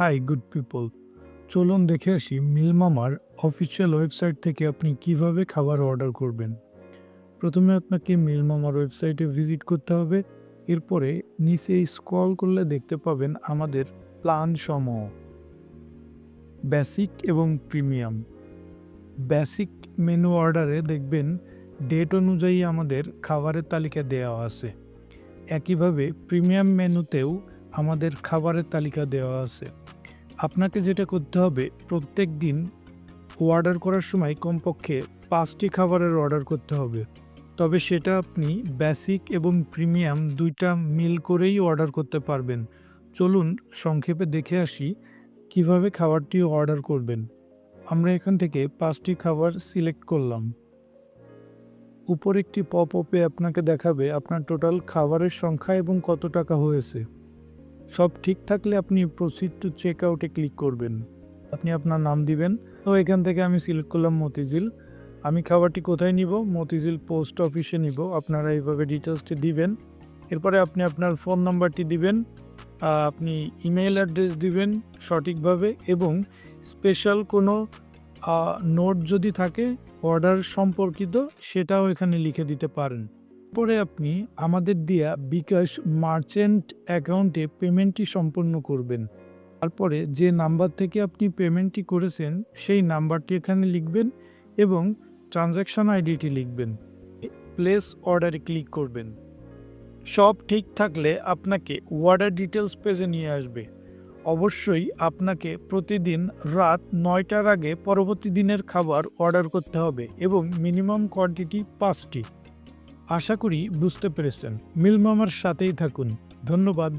Hi good people চলুন দেখে আসি মিলমামার অফিসিয়াল ওয়েবসাইট থেকে আপনি কীভাবে খাবার অর্ডার করবেন। প্রথমে আপনাকে মিলমামার ওয়েবসাইটে ভিজিট করতে হবে। এরপরে নিচে স্ক্রল করলে দেখতে পাবেন আমাদের প্ল্যান সমূহ বেসিক এবং প্রিমিয়াম বেসিক মেনু অর্ডারে দেখবেন ডেট অনুযায়ী আমাদের খাবারের তালিকা দেওয়া আছে। একইভাবে প্রিমিয়াম মেনুতেও আমাদের খাবারের তালিকা দেওয়া আছে। আপনাকে যেটা করতে হবে, প্রত্যেক দিন অর্ডার করার সময় কমপক্ষে পাঁচটি খাবারের অর্ডার করতে হবে। তবে সেটা আপনি বেসিক এবং প্রিমিয়াম দুইটা মিল করেই অর্ডার করতে পারবেন। চলুন সংক্ষেপে দেখে আসি কীভাবে খাবারটি অর্ডার করবেন। আমরা এখান থেকে পাঁচটি খাবার সিলেক্ট করলাম। উপর একটি পপ আপে আপনাকে দেখাবে আপনার টোটাল খাবারের সংখ্যা এবং কত টাকা হয়েছে। সব ঠিক থাকলে আপনি প্রসিড টু চেক আউটে ক্লিক করবেন। আপনি আপনার নাম দিবেন। তো এখান থেকে আমি সিলেক্ট করলাম মতিঝিল। আমি খাবারটি কোথায় নিব? মতিঝিল পোস্ট অফিসে নিব। আপনারা এইভাবে ডিটেলসটি দিবেন। এরপরে আপনি আপনার ফোন নাম্বারটি দিবেন। আপনি ইমেল অ্যাড্রেস দিবেন সঠিকভাবে এবং স্পেশাল কোনো নোট যদি থাকে অর্ডার সম্পর্কিত, সেটাও এখানে লিখে দিতে পারেন। পরে আপনি আমাদের দেয়া বিকাশ মার্চেন্ট অ্যাকাউন্টে পেমেন্টটি সম্পন্ন করবেন। তারপরে যে নাম্বার থেকে আপনি পেমেন্টটি করেছেন, সেই নাম্বারটি এখানে লিখবেন এবং ট্রানজ্যাকশন আইডিটি লিখবেন। প্লেস অর্ডারে ক্লিক করবেন। সব ঠিক থাকলে আপনাকে অর্ডার ডিটেলস পেজে নিয়ে আসবে। অবশ্যই আপনাকে প্রতিদিন রাত নয়টার আগে পরবর্তী দিনের খাবার অর্ডার করতে হবে এবং মিনিমাম কোয়ান্টিটি পাঁচটি। আশা করি বুঝতে পেরেছেন। মিলমামার সাথেই থাকুন। ধন্যবাদ।